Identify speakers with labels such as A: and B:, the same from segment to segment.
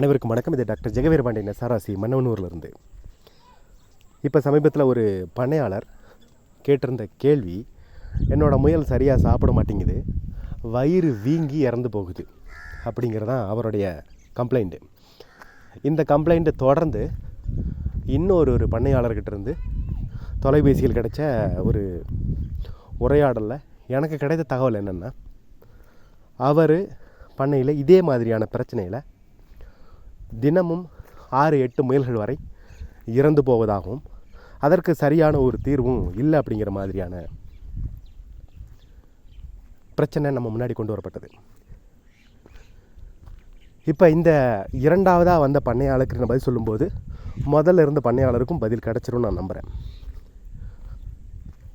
A: அனைவருக்கும் வணக்கம். இது டாக்டர் ஜெகவீர பாண்டியன் சாராசி மன்னவனூர்லேருந்து இப்போ சமீபத்தில் ஒரு பண்ணையாளர் கேட்டிருந்த கேள்வி என்னோடய முயல் சரியாக சாப்பிட மாட்டேங்குது. வயிறு வீங்கி இறந்து போகுது. அப்படிங்கிறதான் அவருடைய கம்ப்ளைண்ட்டு இந்த கம்ப்ளைண்ட்டை தொடர்ந்து இன்னொரு ஒரு பண்ணையாளர்கிட்ட இருந்து தொலைபேசியில் கிடைச்ச ஒரு உரையாடலில் எனக்கு கிடைத்த தகவல் என்னென்னா அவர் பண்ணையில் இதே மாதிரியான பிரச்சனையில் தினமும் ஆறு எட்டு முயல்கள் வரை இறந்து போவதாகவும் அதற்கு சரியான ஒரு தீர்வும் இல்லை அப்படிங்கிற மாதிரியான பிரச்சனை நம்ம முன்னாடி கொண்டு வரப்பட்டது. இப்போ இந்த இரண்டாவதாக வந்த பண்ணையாளருக்கு நான் பதில் சொல்லும்போது முதல்ல இருந்த பண்ணையாளருக்கும் பதில் கிடச்சிரும் நான் நம்புகிறேன்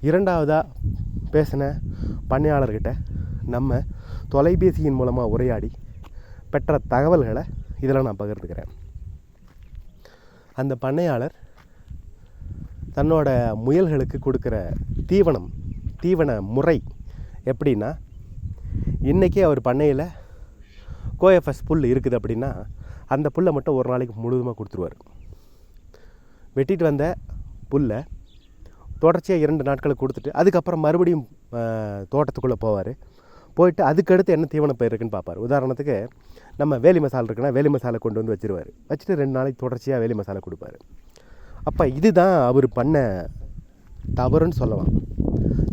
A: இரண்டாவதாக பேசின பண்ணையாளர்கிட்ட நம்ம தொலைபேசியின் மூலமாக உரையாடி பெற்ற தகவல்களை இதெல்லாம் நான் பகிர்ந்துக்கிறேன். அந்த பண்ணையாளர் தன்னோட முயல்களுக்கு கொடுக்குற தீவனம் தீவன முறை எப்படின்னா இன்றைக்கி அவர் பண்ணையில் கோஎஃப்எஸ் புல் இருக்குது அப்படின்னா அந்த புல்லை மட்டும் ஒரு நாளைக்கு முழுவதுமாக கொடுத்துருவார். வெட்டிட்டு வந்த புல்லை தொடர்ச்சியாக இரண்டு நாட்களுக்கு கொடுத்துட்டு அதுக்கப்புறம் மறுபடியும் தோட்டத்துக்குள்ளே போவார். போயிட்டு அதுக்கடுத்து என்ன தீவன பயிர் இருக்குன்னு பார்ப்பார். உதாரணத்துக்கு நம்ம வேலி மசாலா இருக்குன்னா வேலி மசாலா கொண்டு வந்து வச்சிருவார். வச்சுட்டு ரெண்டு நாளைக்கு தொடர்ச்சியாக வேலி மசாலா கொடுப்பாரு. அப்போ இதுதான் அவர் பண்ண தவறுன்னு சொல்லலாம்.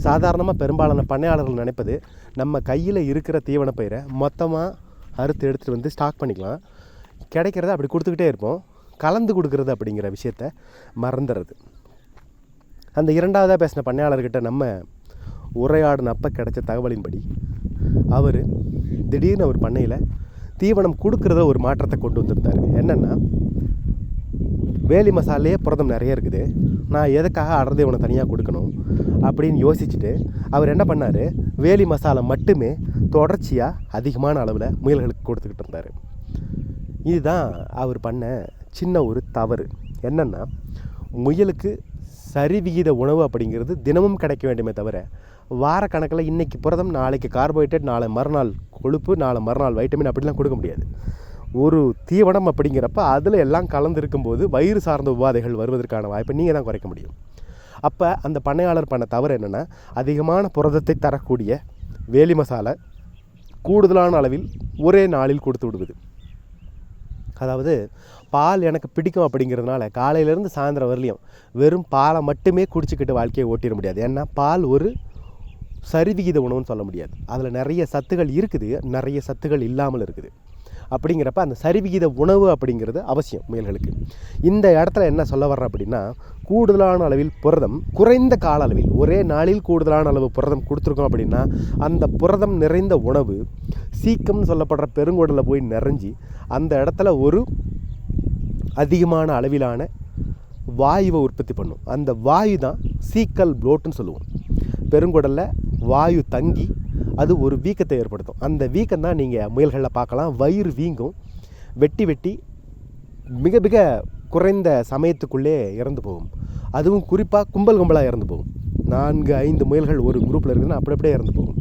A: சாதாரணமாக பெரும்பாலான பண்ணையாளர்கள் நினைப்பது நம்ம கையில் இருக்கிற தீவன பயிரை மொத்தமாக அறுத்து எடுத்துகிட்டு வந்து ஸ்டாக் பண்ணிக்கலாம். கிடைக்கிறத அப்படி கொடுத்துக்கிட்டே இருப்போம். கலந்து கொடுக்குறது அப்படிங்கிற விஷயத்த மறந்துடுறது. அந்த இரண்டாவதாக பேசின பண்ணையாளர்கிட்ட நம்ம உரையாடின அப்போ கிடைச்ச தகவலின்படி அவர் திடீர்னு அவர் பண்ணையில் தீவனம் கொடுக்குறத ஒரு மாற்றத்தை கொண்டு வந்திருந்தார். என்னென்னா வேலி மசாலையே புரதம் நிறைய இருக்குது. நான் எதுக்காக அடர் தீவனம் தனியாக கொடுக்கணும் அப்படின்னு யோசிச்சுட்டு அவர் என்ன பண்ணார்? வேலி மசாலா மட்டுமே தொடர்ச்சியாக அதிகமான அளவில் முயல்களுக்கு கொடுத்துக்கிட்டு இருந்தார். இதுதான் அவர் பண்ண சின்ன ஒரு தவறு. என்னென்னா முயலுக்கு சரிவிகித உணவு அப்படிங்கிறது தினமும் கிடைக்க வேண்டுமே தவிர வாரக்கணக்கில் இன்றைக்கி புரதம் நாளைக்கு கார்போஹைட்ரேட் நாளை மறுநாள் கொழுப்பு நாளை மறுநாள் வைட்டமின் அப்படிலாம் கொடுக்க முடியாது. ஒரு தீவனம் அப்படிங்கிறப்ப அதில் எல்லாம் கலந்துருக்கும்போது வயிறு சார்ந்த உபாதைகள் வருவதற்கான வாய்ப்பை நீங்கள் தான் குறைக்க முடியும். அப்போ அந்த பண்ணையாளர் பண்ண தவறு என்னென்னா அதிகமான புரதத்தை தரக்கூடிய வேலி மசாலா கூடுதலான அளவில் ஒரே நாளில் கொடுத்து விடுவது. அதாவது பால் எனக்கு பிடிக்கும் அப்படிங்கிறதுனால காலையிலேருந்து சாயந்தரம் வரலையும் வெறும் பாலை மட்டுமே குடிச்சிக்கிட்டு வாழ்க்கையை ஓட்டிட முடியாது. ஏன்னா பால் ஒரு சரிவிகித உணவுன்னு சொல்ல முடியாது. அதில் நிறைய சத்துகள் இருக்குது நிறைய சத்துகள் இல்லாமல் இருக்குது. அப்படிங்கிறப்ப அந்த சரிவிகித உணவு அப்படிங்கிறது அவசியம் முயல்களுக்கு. இந்த இடத்துல என்ன சொல்ல வர்றேன் அப்படின்னா கூடுதலான அளவில் புரதம் குறைந்த கால அளவில் ஒரே நாளில் கூடுதலான அளவு புரதம் கொடுத்துருக்கோம் அப்படின்னா அந்த புரதம் நிறைந்த உணவு சீக்கம்னு சொல்லப்படுற பெருங்குடலில் போய் நிறைஞ்சி அந்த இடத்துல ஒரு அதிகமான அளவிலான வாயுவை உற்பத்தி பண்ணும். அந்த வாயு தான் சீக்கல் ப்ளோட்டுன்னு சொல்லுவோம். பெருங்குடலில் வாயு தங்கி அது ஒரு வீக்கத்தை ஏற்படுத்தும். அந்த வீக்கம் தான் நீங்கள் முயல்களில் பார்க்கலாம். வயிறு வீங்கும். வெட்டி வெட்டி மிக மிக குறைந்த சமயத்துக்குள்ளே இறந்து போகும். அதுவும் குறிப்பாக கும்பல் கும்பலாக இறந்து போகும். நான்கு ஐந்து முயல்கள் ஒரு குரூப்பில் இருக்குதுன்னா அப்படி அப்படியே இறந்து போகும்.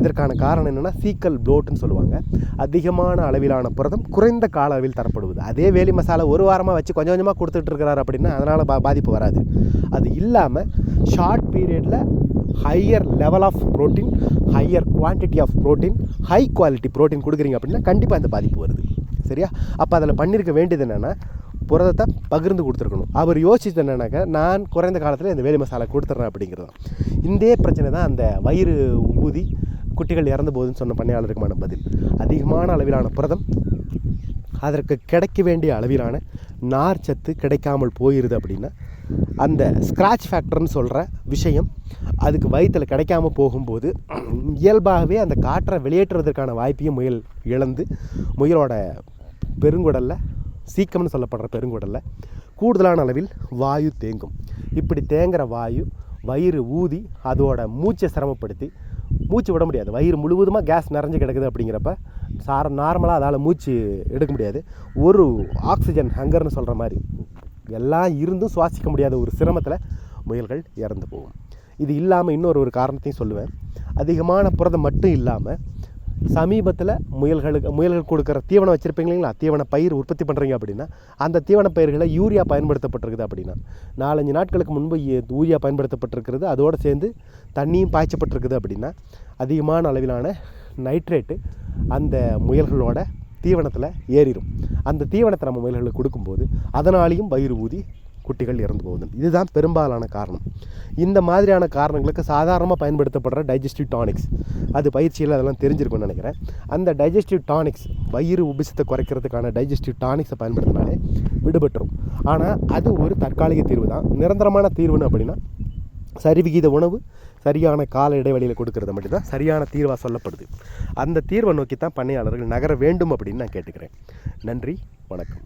A: இதற்கான காரணம் என்னென்னா சீக்கல் ப்ளோட்டுன்னு சொல்லுவாங்க. அதிகமான அளவிலான புரதம் குறைந்த கால அளவில் தரப்படுவது. அதே வேலி மசாலா ஒரு வாரமாக வச்சு கொஞ்சம் கொஞ்சமாக கொடுத்துட்டு இருக்கிறார் அப்படின்னா அதனால் பா பாதிப்பு வராது. அது இல்லாமல் ஷார்ட் பீரியடில் higher level of protein higher quantity of protein high quality protein கொடுக்குறீங்க அப்படின்னா கண்டிப்பாக அந்த பாதிப்பு வருது. சரியா? அப்போ அதில் பண்ணியிருக்க வேண்டியது என்னென்னா புரதத்தை பகிர்ந்து கொடுத்துருக்கணும். அவர் யோசிச்சது என்னன்னாக்கா நான் குறைந்த காலத்தில் இந்த வேலி மசாலா கொடுத்துட்றேன் அப்படிங்கிறது தான். இந்த பிரச்சனை தான் அந்த வயிறு ஊதி குட்டிகள் இறந்து போகுதுன்னு சொன்ன பண்ணையாளருக்குமான பதில். அதிகமான அளவிலான புரதம் அதற்கு கிடைக்க வேண்டிய அளவிலான நார் சத்து கிடைக்காமல் போயிடுது அப்படின்னா அந்த ஸ்க்ராட்ச் ஃபேக்டர்னு சொல்கிற விஷயம் அதுக்கு வயிற்றில் கிடைக்காம போகும்போது இயல்பாகவே அந்த காற்றை வெளியேற்றுவதற்கான வாய்ப்பையும் முயல் இழந்து முயலோட பெருங்குடலில் சீக்கம்னு சொல்லப்படுற பெருங்குடலில் கூடுதலான அளவில் வாயு தேங்கும். இப்படி தேங்குகிற வாயு வயிறு ஊதி அதோட மூச்சை சிரமப்படுத்தி மூச்சு விட முடியாது. வயிறு முழுவதுமாக கேஸ் நிறைஞ்சு கிடக்குது அப்படிங்கிறப்ப சார நார்மலாக அதால் மூச்சு எடுக்க முடியாது. ஒரு ஆக்சிஜன் ஹங்கர்னு சொல்கிற மாதிரி எல்லாம் இருந்தும் சுவாசிக்க முடியாத ஒரு சிரமத்தில் முயல்கள் இறந்து போகும். இது இல்லாமல் இன்னொரு ஒரு காரணத்தையும் சொல்லுவேன். அதிகமான புரதம் மட்டும் இல்லாமல் சமீபத்தில் முயல்களுக்கு முயல்கள் கொடுக்குற தீவனம் வச்சுருப்பீங்க இல்லைங்களா? தீவன பயிர் உற்பத்தி பண்ணுறீங்க அப்படின்னா அந்த தீவன பயிர்களை யூரியா பயன்படுத்தப்பட்டிருக்குது அப்படின்னா நாலஞ்சு நாட்களுக்கு முன்பு யூரியா பயன்படுத்தப்பட்டிருக்கிறது. அதோடு சேர்ந்து தண்ணியும் பாய்ச்சப்பட்டிருக்குது அப்படின்னா அதிகமான அளவிலான நைட்ரேட்டு அந்த முயல்களோட தீவனத்தில் ஏறிடும் அந்த தீவனத்தை நம்ம முயல்களுக்கு கொடுக்கும்போது அதனாலேயும் பயிர் ஊதி குட்டிகள் இறந்து போகுது. இதுதான் பெரும்பாலான காரணம். இந்த மாதிரியான காரணங்களுக்கு சாதாரணமாக பயன்படுத்தப்படுற டைஜஸ்டிவ் டானிக்ஸ் அது பயிற்சியில் அதெல்லாம் தெரிஞ்சிருக்கும்னு நினைக்கிறேன். அந்த டைஜஸ்டிவ் டானிக்ஸ் வயிறு உபிசத்தை குறைக்கிறதுக்கான டைஜஸ்டிவ் டானிக்ஸை பயன்படுத்தினாலே விடுபட்டுரும். ஆனால் அது ஒரு தற்காலிக தீர்வு தான். நிரந்தரமான தீர்வுன்னு அப்படின்னா சரிவிகித உணவு சரியான கால இடைவெளியில் கொடுக்கறது மட்டும்தான் சரியான தீர்வாக சொல்லப்படுது. அந்த தீர்வை நோக்கி தான் பண்ணையாளர்கள் நகர வேண்டும் அப்படின்னு நான் கேட்டுக்கிறேன். நன்றி வணக்கம்.